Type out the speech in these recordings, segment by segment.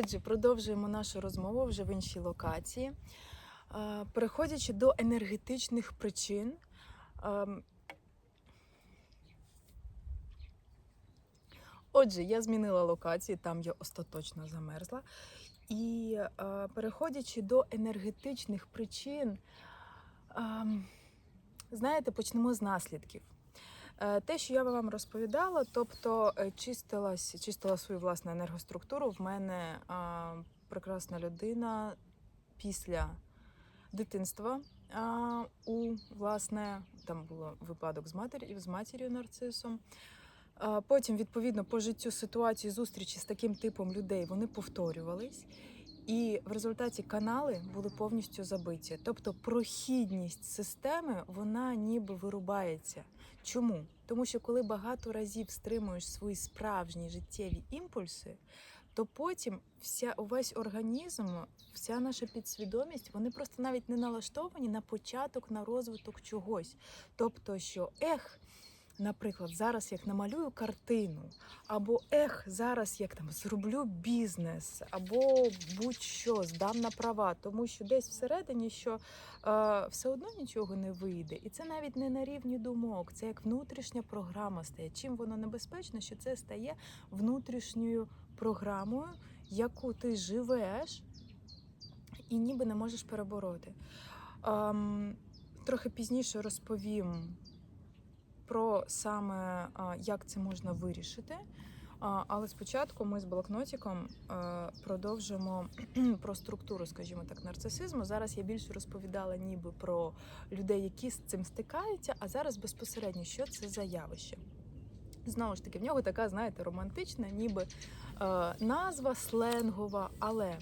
Отже, продовжуємо нашу розмову вже в іншій локації. Е, Переходячи до енергетичних причин. ем, Отже, я змінила локацію, там я остаточно замерзла. І е, переходячи до енергетичних причин, ем, знаєте, почнемо з наслідків. Е, Те, що я вам розповідала, тобто е, чистилась, чистила свою власну енергоструктуру. В мене а, прекрасна людина після дитинства. А, у власне там був випадок з матір'ю, з матір'ю нарцисом. А, Потім, відповідно, по життю ситуації зустрічі з таким типом людей вони повторювались. І в результаті канали були повністю забиті. Тобто прохідність системи вона ніби вирубається. Чому? Тому що коли багато разів стримуєш свої справжні життєві імпульси, то потім вся увесь організм, вся наша підсвідомість, вони просто навіть не налаштовані на початок, на розвиток чогось. Тобто, що ех. Наприклад, зараз як намалюю картину, або ех, зараз як там зроблю бізнес, або будь-що здам на права, тому що десь всередині що е, все одно нічого не вийде. І це навіть не на рівні думок, це як внутрішня програма стає. Чим воно небезпечно, що це стає внутрішньою програмою, яку ти живеш і ніби не можеш перебороти. Ем, трохи пізніше розповім про саме як це можна вирішити. Але спочатку ми з блокнотиком е, продовжимо про структуру, скажімо так, нарцисизму. Зараз я більше розповідала ніби про людей, які з цим стикаються, а зараз безпосередньо що це за явище. Знову ж таки, в нього така, знаєте, романтична, ніби е, назва сленгова, але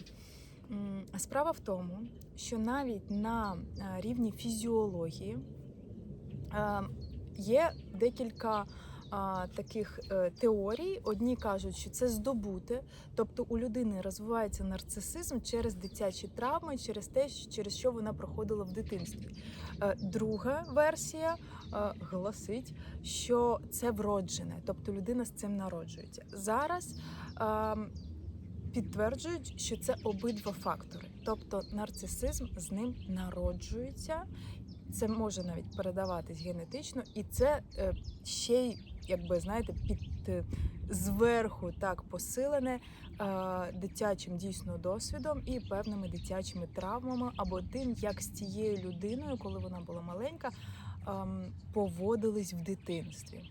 справа в тому, що навіть на е, рівні фізіології є декілька таких е, теорій. Одні кажуть, що це здобути, тобто у людини розвивається нарцисизм через дитячі травми, через те, через що вона проходила в дитинстві. Е, друга версія е, гласить, що це вроджене, тобто людина з цим народжується. Зараз е, підтверджують, що це обидва фактори, тобто нарцисизм з ним народжується. Це може навіть передаватись генетично, і це е, ще й, якби знаєте, під е, зверху так посилене е, дитячим дійсно досвідом і певними дитячими травмами, або тим, як з тією людиною, коли вона була маленька, ем, поводились в дитинстві.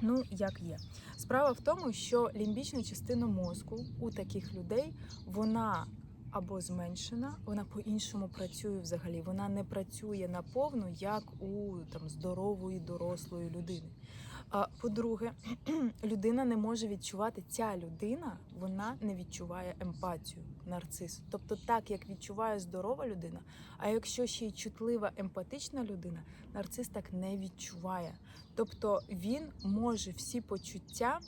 Ну, як є. Справа в тому, що лімбічна частина мозку у таких людей вона або зменшена, вона по-іншому працює взагалі. Вона не працює наповну, як у там здорової дорослої людини. По-друге, людина не може відчувати ця людина, вона не відчуває емпатію, нарцис. Тобто, так як відчуває здорова людина, а якщо ще й чутлива емпатична людина, нарцис так не відчуває. Тобто він може всі почуття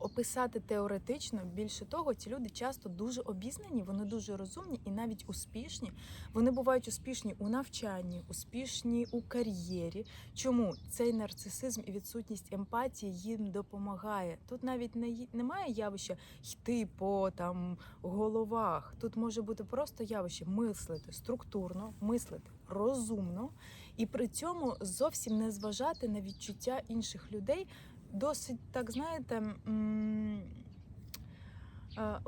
описати теоретично. Більше того, ці люди часто дуже обізнані, вони дуже розумні і навіть успішні. Вони бувають успішні у навчанні, успішні у кар'єрі. Чому цей нарцисизм і відсутність емпатії їм допомагає? Тут навіть не немає явища йти по там головах. Тут може бути просто явище мислити структурно, мислити розумно, і при цьому зовсім не зважати на відчуття інших людей. Досить так, знаєте, е,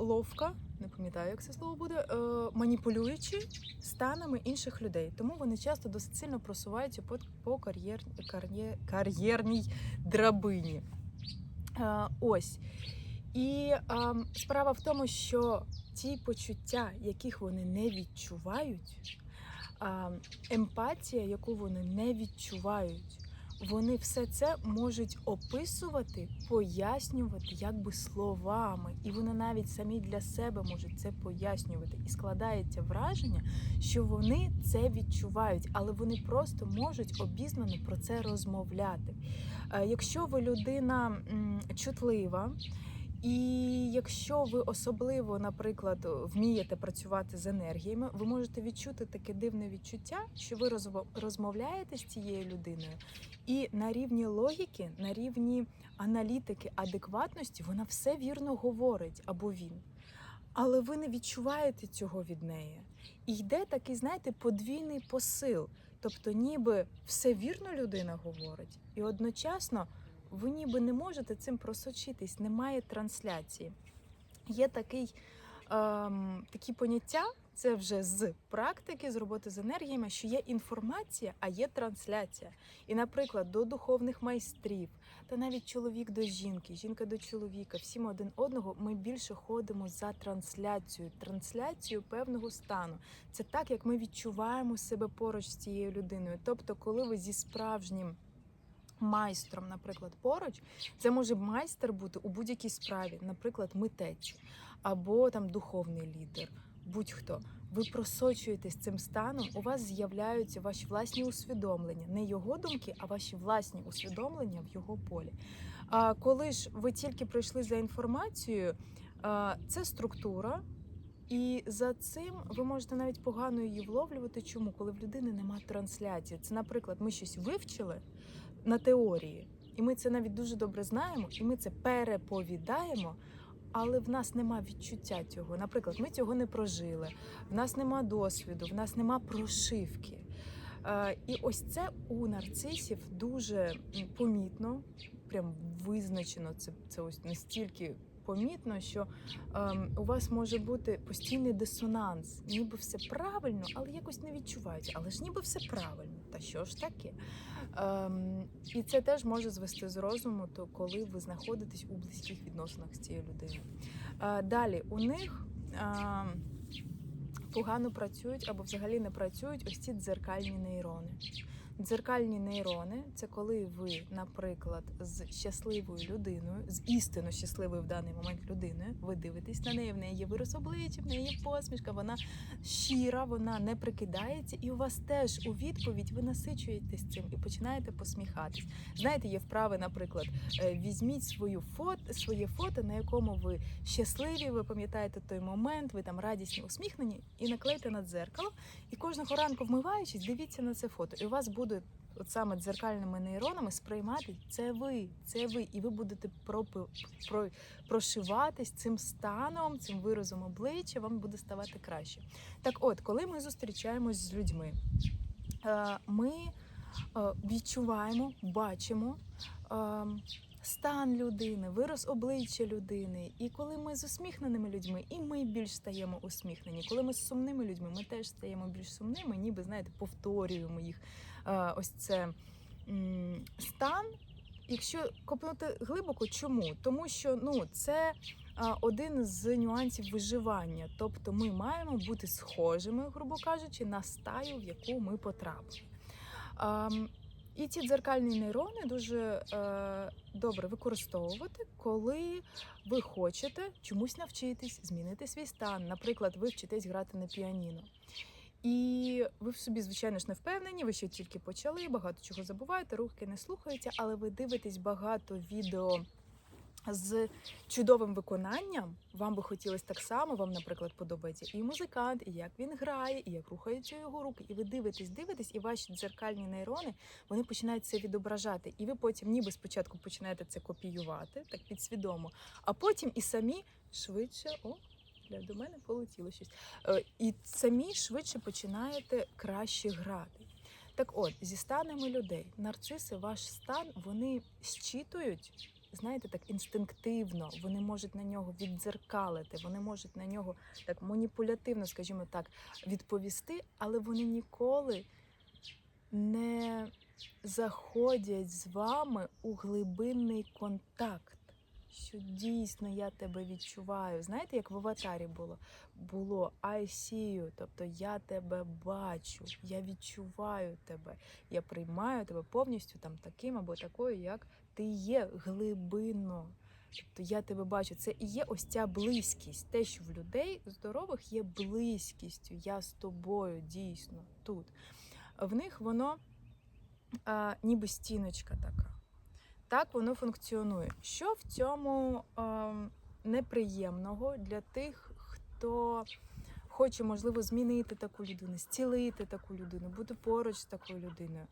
не пам'ятаю, як це слово буде, е, маніпулюючи станами інших людей. Тому вони часто досить сильно просуваються по, кар'єр, кар'єр, кар'єрній драбині. Е, Ось. І справа в тому, що ті почуття, яких вони не відчувають, ем, емпатія, яку вони не відчувають, вони все це можуть описувати, пояснювати якби словами, і вони навіть самі для себе можуть це пояснювати. І складається враження, що вони це відчувають, але вони просто можуть обізнано про це розмовляти. Е, Якщо ви людина чутлива. І якщо ви особливо, наприклад, вмієте працювати з енергіями, ви можете відчути таке дивне відчуття, що ви розмовляєте з цією людиною, і на рівні логіки, на рівні аналітики, адекватності, вона все вірно говорить або він. але ви не відчуваєте цього від неї. І йде такий, знаєте, подвійний посил. Тобто, ніби все вірно людина говорить, і одночасно ви ніби не можете цим просочитись, немає трансляції. Є такий, ем, такі поняття, це вже з практики, з роботи з енергіями, що є інформація, а є трансляція. І, наприклад, до духовних майстрів, та навіть чоловік до жінки, жінка до чоловіка, всі ми один одного, ми більше ходимо за трансляцією, трансляцією певного стану. Це так, як ми відчуваємо себе поруч з цією людиною. Тобто, коли ви зі справжнім майстром, наприклад, поруч, це може майстер бути у будь-якій справі, наприклад, митець або там духовний лідер, будь-хто. Ви просочуєтесь цим станом, у вас з'являються ваші власні усвідомлення, не його думки, а ваші власні усвідомлення в його полі. А коли ж ви тільки прийшли за інформацією, це структура, і за цим ви можете навіть погано її вловлювати. Чому? Коли в людини немає трансляції. Це, наприклад, ми щось вивчили на теорії, і ми це навіть дуже добре знаємо, і ми це переповідаємо. Але в нас нема відчуття цього. Наприклад, ми цього не прожили, в нас нема досвіду, в нас нема прошивки. Е, І ось це у нарцисів дуже помітно, прям визначено. Це, це ось настільки помітно, що ем, у вас може бути постійний дисонанс. Ніби все правильно, але якось не відчувається. Але ж ніби все правильно. Та що ж таке? Ем, і це теж може звести з розуму, то коли ви знаходитесь у близьких відносинах з цією людиною. Е, далі у них. ем, Погано працюють або взагалі не працюють ось ці дзеркальні нейрони. Дзеркальні нейрони це коли ви, наприклад, з щасливою людиною, з істинно щасливою в даний момент людиною, ви дивитесь на неї, в неї є вираз обличчя, в неї є посмішка, вона щира, вона не прикидається, і у вас теж у відповідь ви насичуєтесь цим і починаєте посміхатись. Знаєте, є вправи, наприклад, е, візьміть свою фото, своє фото, на якому ви щасливі, ви пам'ятаєте той момент, ви там радісні, усміхнені, і наклейте на дзеркало. І кожного ранку вмиваючись, дивіться на це фото. І у вас буде от саме дзеркальними нейронами сприймати це ви, це ви, і ви будете пропи, про, прошиватись цим станом, цим виразом обличчя, вам буде ставати краще. Так, от, коли ми зустрічаємось з людьми, е, ми е, відчуваємо, бачимо. е, Стан людини, вираз обличчя людини. І коли ми з усміхненими людьми, і ми більш стаємо усміхнені. Коли ми з сумними людьми, ми теж стаємо більш сумними, ніби знаєте, повторюємо їх. Е, Ось це стан. Якщо копнути глибоко, чому? Тому що ну це один з нюансів виживання. Тобто ми маємо бути схожими, грубо кажучи, на стаю, в яку ми потрапили. І ці дзеркальні нейрони дуже е, добре використовувати, коли ви хочете чомусь навчитись, змінити свій стан. Наприклад, ви вчитесь грати на піаніно. І ви в собі, звичайно ж, не впевнені, ви ще тільки почали, багато чого забуваєте, руки не слухаються, але ви дивитесь багато відео з чудовим виконанням. Вам би хотілося так само, вам, наприклад, подобається і музикант, і як він грає, і як рухаються його руки. І ви дивитесь, дивитесь, і ваші дзеркальні нейрони вони починають це відображати. І ви потім, ніби спочатку починаєте це копіювати, так підсвідомо, а потім і самі швидше о. Бля, до мене полетіло щось. Е, І самі швидше починаєте краще грати. Так от, зі станами людей, нарциси, ваш стан, вони щитують, знаєте, так інстинктивно, вони можуть на нього віддзеркалити, вони можуть на нього так маніпулятивно, скажімо так, відповісти, але вони ніколи не заходять з вами у глибинний контакт. Що дійсно я тебе відчуваю. Знаєте, як в аватарі було? Було I see you, тобто я тебе бачу, я відчуваю тебе, я приймаю тебе повністю там таким або такою, як ти є глибинно. Тобто я тебе бачу. Це і є ось ця близькість. Те, що в людей здорових є близькістю. Я з тобою дійсно тут. В них воно а, ніби стіночка така. Так воно функціонує. Що в цьому е, неприємного для тих, хто хоче, можливо, змінити таку людину, зцілити таку людину, бути поруч з такою людиною.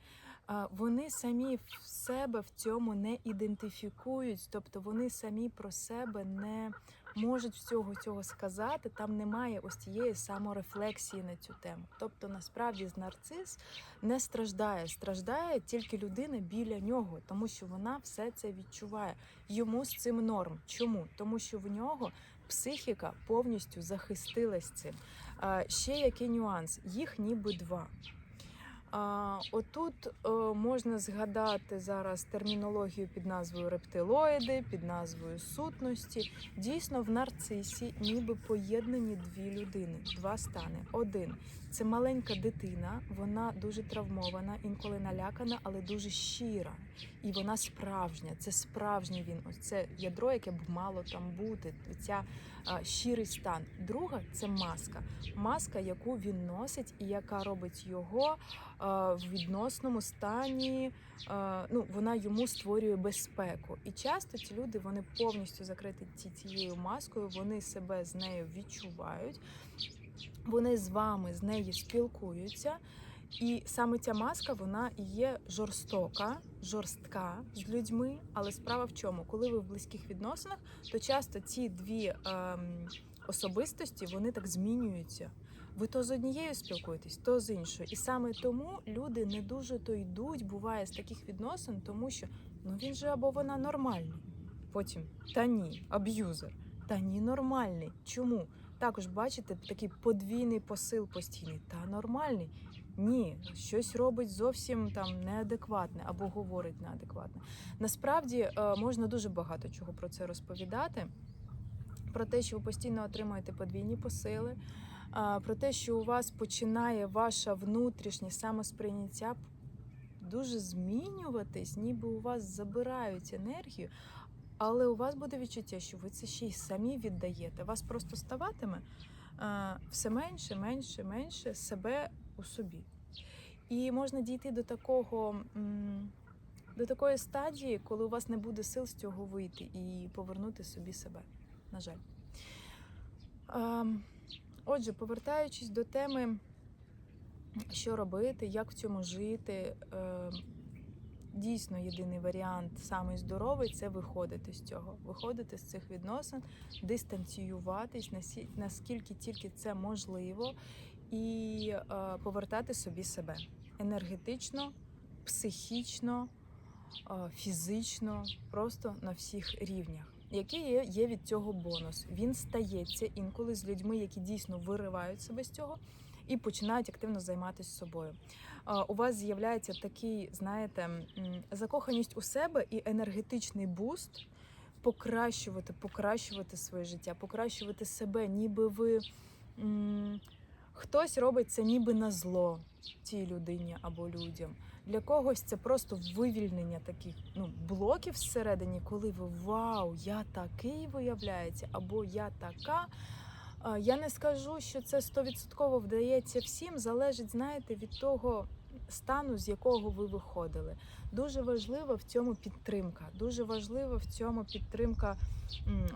Е, вони самі в себе в цьому не ідентифікують, тобто вони самі про себе не можуть всього цього сказати. Там немає ось цієї саморефлексії на цю тему. Тобто, насправді, з нарцис не страждає, страждає тільки людина біля нього, тому що вона все це відчуває. Йому з цим норм. Чому? Тому що в нього психіка повністю захистилась цим. Ще який нюанс? Їх ніби два. Отут е, можна згадати зараз термінологію під назвою рептилоїди, під назвою сутності. Дійсно, в нарцисі ніби поєднані дві людини, два стани. Один це маленька дитина, вона дуже травмована, інколи налякана, але дуже щира. І вона справжня. Це справжній він. Ось це ядро, яке б мало там бути. Ця а, щирий стан. Друга це маска. Маска, яку він носить, і яка робить його а, в відносному стані. а, Ну, вона йому створює безпеку. І часто ці люди вони повністю закриті ці- цією маскою, вони себе з нею відчувають. Вони з вами з нею спілкуються. І саме ця маска вона є жорстока, жорстка з людьми. Але справа в чому? Коли ви в близьких відносинах, то часто ці дві ем, особистості вони так змінюються. Ви то з однією спілкуєтесь, то з іншою. І саме тому люди не дуже то йдуть, буває з таких відносин, тому що ну він же або вона нормальний. Потім та ні, аб'юзер. Та ні, нормальний. Чому? Також бачите такий подвійний посил постійний. Та нормальний. Ні, щось робить зовсім там неадекватне або говорить неадекватне. Насправді е, можна дуже багато чого про це розповідати. Про те, що ви постійно отримуєте подвійні посили, про те, що у вас починає ваше внутрішнє самосприйняття дуже змінюватись, ніби у вас забирають енергію, але у вас буде відчуття, що ви це ще й самі віддаєте. Вас просто ставатиме а, все менше, менше, менше себе у собі. І можна дійти до такого. До такої стадії, коли у вас не буде сил з цього вийти і повернути собі себе. На жаль. Ем, Отже, повертаючись до теми, що робити, як в цьому жити. Дійсно, єдиний варіант, самий здоровий, це виходити з цього, виходити з цих відносин, дистанціюватись, наскільки тільки це можливо, і е, повертати собі себе енергетично, психічно, е, фізично, просто на всіх рівнях. Який є від цього бонус? Він стається інколи з людьми, які дійсно виривають себе з цього і починають активно займатися собою. У вас з'являється такий, знаєте, закоханість у себе і енергетичний буст покращувати, покращувати своє життя, покращувати себе, ніби ви. м, Хтось робить це ніби на зло цій людині або людям. Для когось це просто вивільнення таких ну, блоків всередині, коли ви вау, я такий виявляється, або я така. Я не скажу, що це стовідсотково вдається всім. Залежить, знаєте, від того стану, з якого ви виходили. Дуже важлива в цьому підтримка. Дуже важлива в цьому підтримка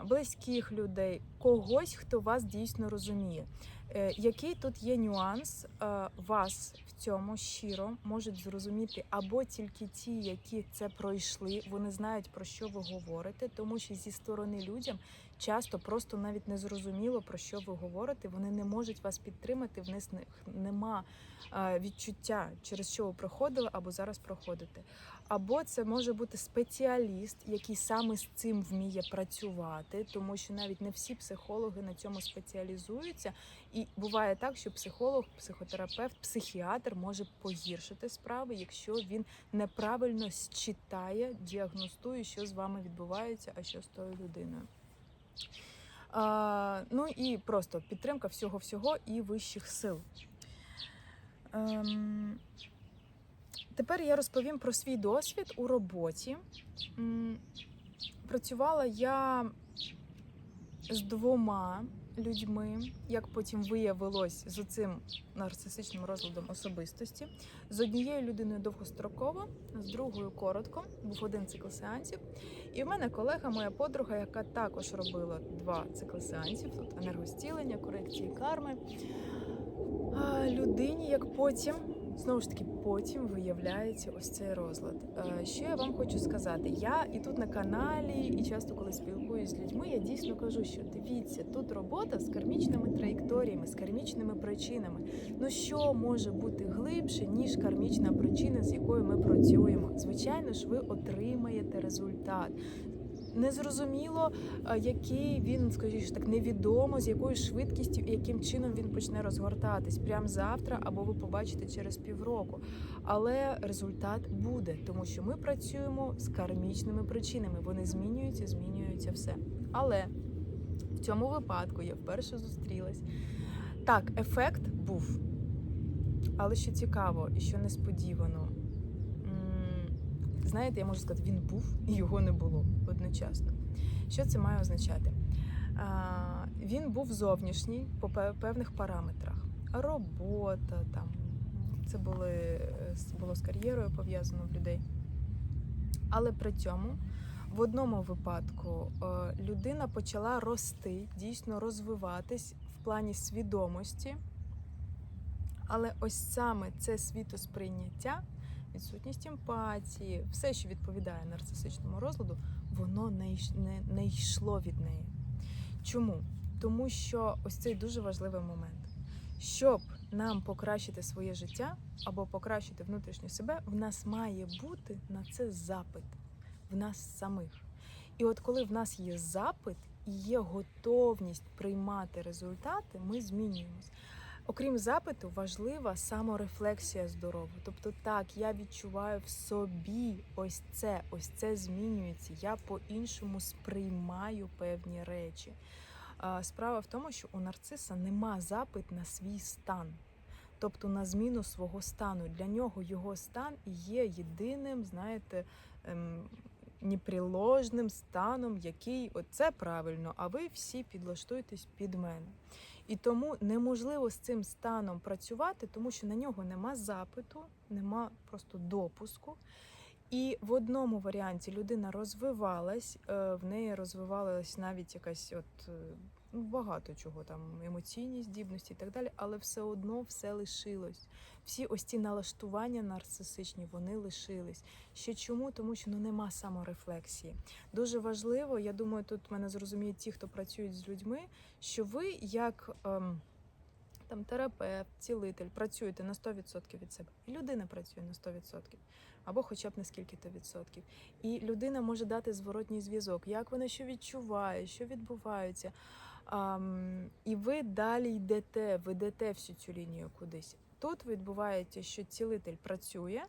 близьких людей, когось, хто вас дійсно розуміє. Е, Який тут є нюанс? Е, Вас в цьому щиро можуть зрозуміти або тільки ті, які це пройшли, вони знають про що ви говорите, тому що зі сторони людям часто просто навіть не зрозуміло про що ви говорите. Вони не можуть вас підтримати. В них нема е, відчуття, через що ви проходили або зараз проходите. Або це може бути спеціаліст, який саме з цим вміє працювати, тому що навіть не всі психологи на цьому спеціалізуються. І буває так, що психолог, психотерапевт, психіатр може погіршити справи, якщо він неправильно считає, діагностує, що з вами відбувається, а що з тою людиною. А, ну і просто підтримка всього всього і вищих сил. Ем, тепер я розповім про свій досвід у роботі. Працювала я з двома людьми, як потім виявилось з цим нарцисичним розладом особистості. З однією людиною довгостроково, з другою коротко, був один цикл сеансів. І в мене колега, моя подруга, яка також робила два цикли сеансів, тут енергостілення, корекції карми. Людині, як потім Знову ж таки, потім виявляється ось цей розлад. Е, Що я вам хочу сказати? Я і тут на каналі, і часто, коли спілкуюсь з людьми, я дійсно кажу, що дивіться, тут робота з кармічними траєкторіями, з кармічними причинами. Ну що може бути глибше, ніж кармічна причина, з якою ми працюємо? Звичайно ж, ви отримаєте результат. Незрозуміло, е, який він, скажімо так, невідомо, з якою швидкістю і яким чином він почне розгортатись прямо завтра, або ви побачите через півроку. Але результат буде, тому що ми працюємо з кармічними причинами. Вони змінюються, змінюється все. Але в цьому випадку я вперше зустрілась. Так, ефект був. Але що цікаво і що несподівано, знаєте, я можу сказати, він був і його не було одночасно. Що це має означати? Він був зовнішній по певних параметрах. Робота, там це були, було з кар'єрою пов'язано в людей. Але при цьому в одному випадку е, людина почала рости, дійсно розвиватись в плані свідомості. Але ось саме це світосприйняття, відсутність емпатії, все, що відповідає нарцисичному розладу, воно не, не, не йшло від неї. Чому? Тому що ось цей дуже важливий момент. Щоб нам покращити своє життя або покращити внутрішнє себе, в нас має бути на це запит, в нас самих. І от коли в нас є запит і є готовність приймати результати, ми змінюємось. Окрім запиту, важлива саморефлексія здорова. Тобто, так, я відчуваю в собі ось це, ось це змінюється. Я по-іншому сприймаю певні речі. Справа в тому, що у нарциса нема запит на свій стан, тобто на зміну свого стану. Для нього його стан є єдиним, знаєте, ем, неприложним станом, який оце правильно, а ви всі підлаштуєтесь під мене. І тому неможливо з цим станом працювати, тому що на нього нема запиту, нема просто допуску. І в одному варіанті людина розвивалась, е, в неї розвивалась навіть якась от е, ну, багато чого там, емоційні здібності і так далі, але все одно все лишилось. Всі ось ці налаштування нарцисичні вони лишились. Ще чому? Тому що ну нема саморефлексії. Дуже важливо, я думаю, тут мене зрозуміють ті, хто працюють з людьми, що ви як. Ем, там терапевт, цілитель, працюєте на 100% від себе. І людина працює на 100%, або хоча б на скільки-то відсотків. І людина може дати зворотній зв'язок, як вона що відчуває, що відбувається. І ви далі йдете, ведете всю цю лінію кудись. Тут відбувається, що цілитель працює,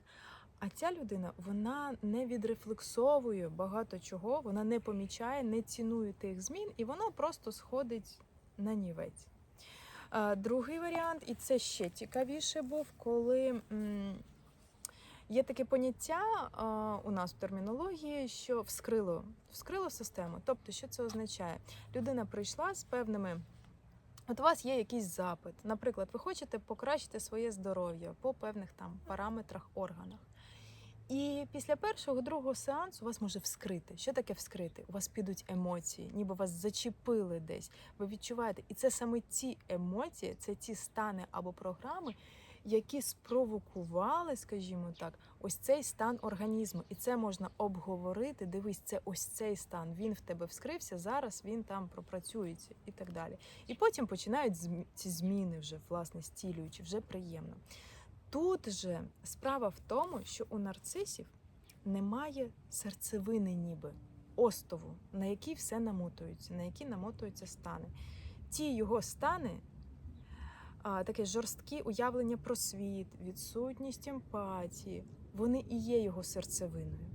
а ця людина вона не відрефлексовує багато чого, вона не помічає, не цінує тих змін, і воно просто сходить на нівець. Другий варіант, і це ще цікавіше був, коли є таке поняття а, у нас в термінології, що вскрило, вскрило систему. Тобто, що це означає? Людина прийшла з певними. От у вас є якийсь запит. Наприклад, ви хочете покращити своє здоров'я по певних там параметрах, органах. І після першого, другого сеансу вас може вскрити. Що таке вскрити? У вас підуть емоції, ніби вас зачепили десь. Ви відчуваєте, і це саме ці емоції, це ті стани або програми, які спровокували, скажімо так, ось цей стан організму. І це можна обговорити. Дивись, це ось цей стан. Він в тебе вскрився, зараз він там пропрацюється і так далі. І потім починають ці зміни вже власне стілюючи, вже приємно. Тут же справа в тому, що у нарцисів немає серцевини, ніби остову, на якій все намотується, на які намотуються стани. Ті його стани, а, таке жорсткі уявлення про світ, відсутність емпатії, вони і є його серцевиною.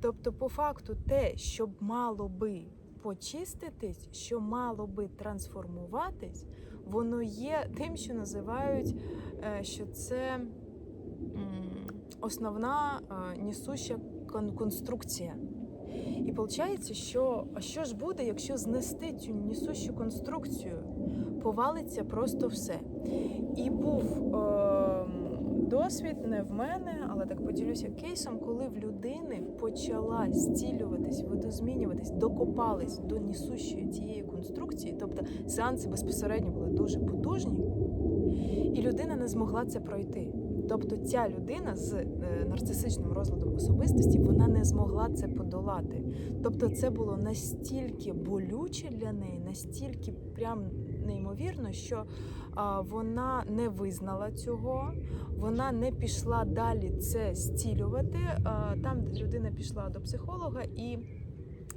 Тобто, по факту, те, що мало би почиститись, що мало би трансформуватись, воно є тим, що називають, е, що це основна е, несуща конструкція. І виходить, що що ж буде, якщо знести цю несущу конструкцію? Повалиться просто все. І був е, досвід не в мене, але так поділюся кейсом, коли в людини почала зцілюватись, видозмінюватись, докопались до несущої цієї конструкції, тобто сеанси безпосередньо були дуже потужні, і людина не змогла це пройти. Тобто ця людина з е, нарцисичним розладом особистості вона не змогла це подолати. Тобто, це було настільки болюче для неї, настільки прям неймовірно, що вона не визнала цього, вона не пішла далі це зцілювати. А, там людина пішла до психолога і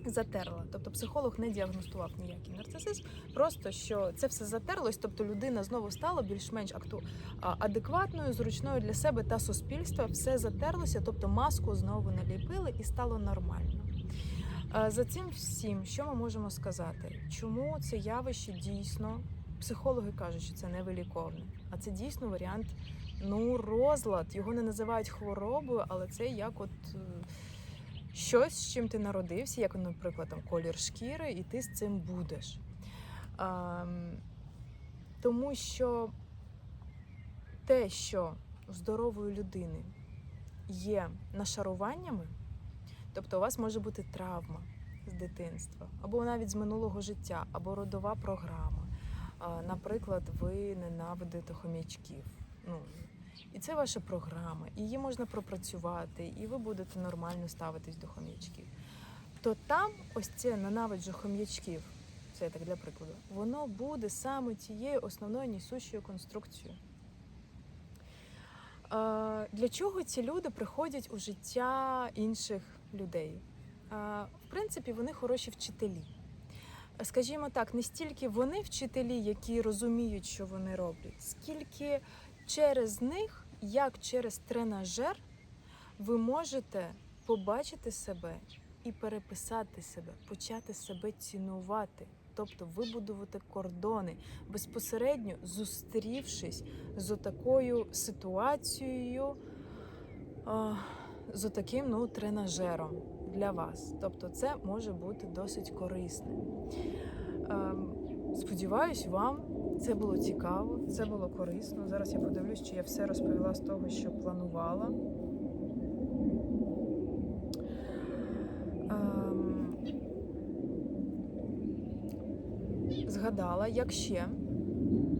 затерла. Тобто психолог не діагностував ніякий нарцисизм, просто що це все затерлось, тобто людина знову стала більш-менш акту адекватною, зручною для себе та суспільства. Все затерлося, тобто маску знову наліпили і стало нормально. А, За цим всім, що ми можемо сказати? Чому це явище дійсно? Психологи кажуть, що це невиліковне, а це дійсно варіант ну, розлад. Його не називають хворобою, але це як от е, щось, з чим ти народився, як, наприклад, там колір шкіри, і ти з цим будеш. Ем, тому що те, що у здорової людини є нашаруваннями, тобто у вас може бути травма з дитинства, або навіть з минулого життя, або родова програма. Наприклад, ви ненавидите хомячків. Ну, і це ваша програма, її можна пропрацювати, і ви будете нормально ставитись до хомячків. То там ось це ненавиджу хом'ячків, це так для прикладу, воно буде саме тією основною несущою конструкцією. Для чого ці люди приходять у життя інших людей? В принципі, вони хороші вчителі. Скажімо так, не стільки вони вчителі, які розуміють, що вони роблять, скільки через них, як через тренажер, ви можете побачити себе і переписати себе, почати себе цінувати, тобто вибудувати кордони, безпосередньо зустрівшись з такою ситуацією, з таким ну, тренажером для вас. Тобто, це може бути досить корисним. Ем, Сподіваюсь, вам це було цікаво, це було корисно. Зараз я подивлюсь, чи я все розповіла з того, що планувала. Ем, Згадала, як ще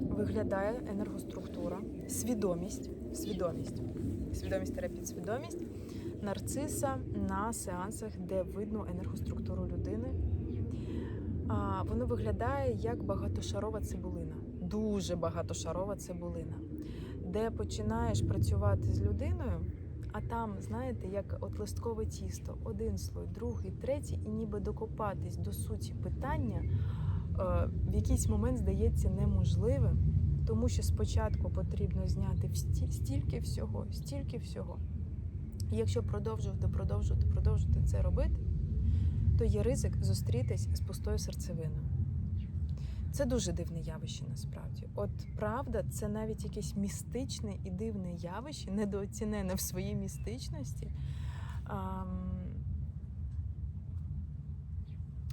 виглядає енергоструктура, свідомість, свідомість, свідомість та підсвідомість нарциса на сеансах, де видно енергоструктуру людини. А, Воно виглядає як багатошарова цибулина, дуже багатошарова цибулина, де починаєш працювати з людиною, а там, знаєте, як от листкове тісто, один слой, другий, третій, і ніби докопатись до суті питання е, в якийсь момент здається неможливим, тому що спочатку потрібно зняти стільки всього, стільки всього. І якщо продовжувати, продовжувати, продовжувати це робити, то є ризик зустрітись з пустою серцевиною. Це дуже дивне явище насправді. От правда, це навіть якесь містичне і дивне явище, недооцінене в своїй містичності.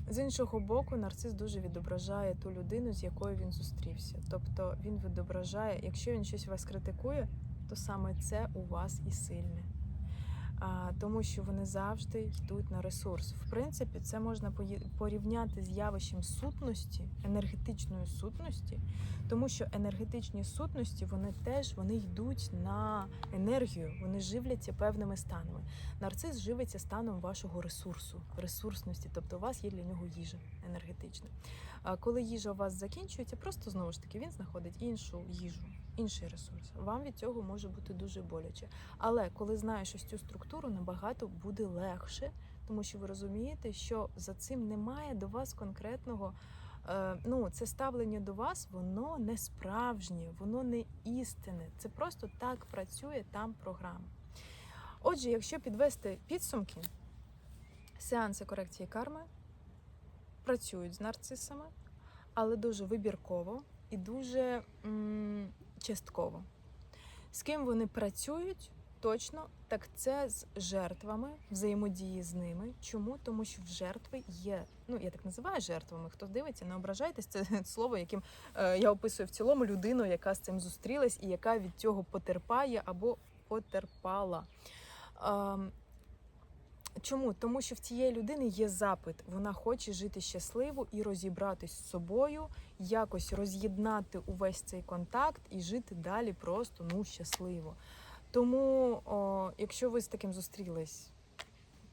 З іншого боку, нарцис дуже відображає ту людину, з якою він зустрівся. Тобто він відображає, якщо він щось вас критикує, то саме це у вас і сильне. Тому що вони завжди йдуть на ресурс. В принципі, це можна порівняти з явищем сутності, енергетичної сутності, тому що енергетичні сутності вони теж вони йдуть на енергію, вони живляться певними станами. Нарцис живиться станом вашого ресурсу, ресурсності, тобто у вас є для нього їжа енергетична. Коли їжа у вас закінчується, просто знову ж таки він знаходить іншу їжу, інший ресурс. Вам від цього може бути дуже боляче. Але коли знаєш ось цю структуру, набагато буде легше, тому що ви розумієте, що за цим немає до вас конкретного. е, Ну, це ставлення до вас, воно не справжнє, воно не істинне. Це просто так працює там програма. Отже, якщо підвести підсумки, сеанси корекції карми працюють з нарцисами, але дуже вибірково і дуже частково. З ким вони працюють точно, так це з жертвами, взаємодії з ними. Чому? Тому що в жертви є, ну я так називаю жертвами. Хто дивиться, не ображайтесь, це слово, яким е, я описую в цілому людину, яка з цим зустрілась і яка від цього потерпає або потерпала. Чому? Тому що в цієї людини є запит. Вона хоче жити щасливо і розібратись з собою, якось роз'єднати увесь цей контакт і жити далі просто ну щасливо. Тому, о, якщо ви з таким зустрілись,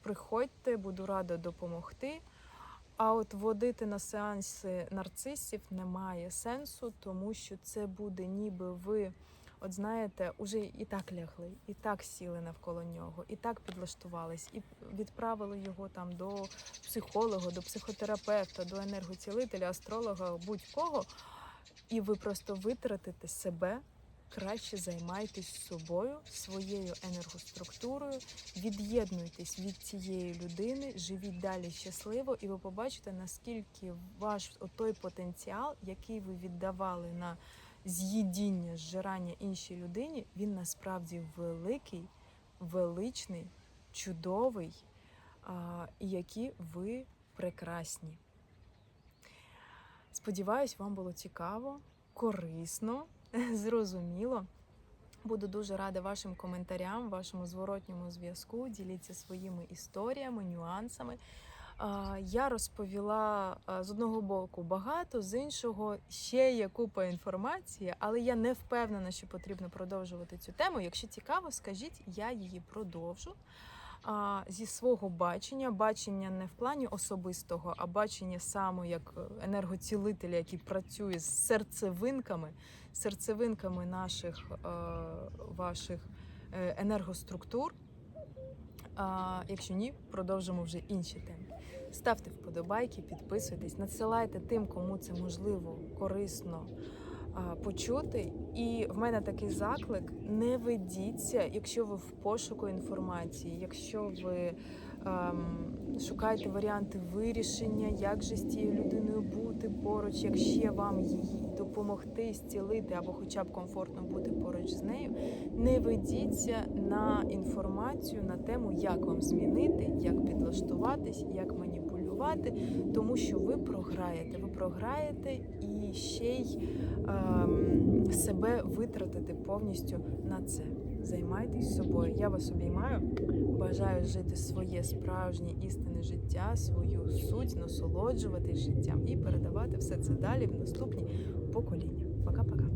приходьте, буду рада допомогти. А от водити на сеанси нарцисів немає сенсу, тому що це буде ніби ви, от знаєте, уже і так лягли, і так сіли навколо нього, і так підлаштувались, і відправили його там до психолога, до психотерапевта, до енергоцілителя, астролога, будь-кого. І ви просто витратите себе. Краще займайтесь собою, своєю енергоструктурою, від'єднуйтесь від цієї людини, живіть далі щасливо, і ви побачите, наскільки ваш той потенціал, який ви віддавали на з'їдіння, зжирання іншій людині, він насправді великий, величний, чудовий, і які ви прекрасні. Сподіваюсь, вам було цікаво, корисно, зрозуміло. Буду дуже рада вашим коментарям, вашому зворотньому зв'язку. Діліться своїми історіями, нюансами. Я розповіла з одного боку багато, з іншого ще є купа інформації, але я не впевнена, що потрібно продовжувати цю тему. Якщо цікаво, скажіть, я її продовжу. Зі свого бачення, бачення не в плані особистого, а бачення саме як енергоцілителя, який працює з серцевинками, серцевинками наших ваших е, енергоструктур. А якщо ні, продовжимо вже інші теми. Ставте вподобайки, підписуйтесь, надсилайте тим, кому це можливо, корисно а, почути. І в мене такий заклик: не ведіться, якщо ви в пошуку інформації, якщо ви шукаєте варіанти вирішення, як же з цією людиною бути поруч, як ще вам її допомогти, зцілити або хоча б комфортно бути поруч з нею. Не ведіться на інформацію на тему, як вам змінити, як підлаштуватись, як маніпулювати, тому що ви програєте. Ви програєте і ще й ем, себе витратите повністю на це. Займайтесь собою. Я вас обіймаю. Бажаю жити своє справжнє істинне життя, свою суть, насолоджуватись життям і передавати все це далі в наступні покоління.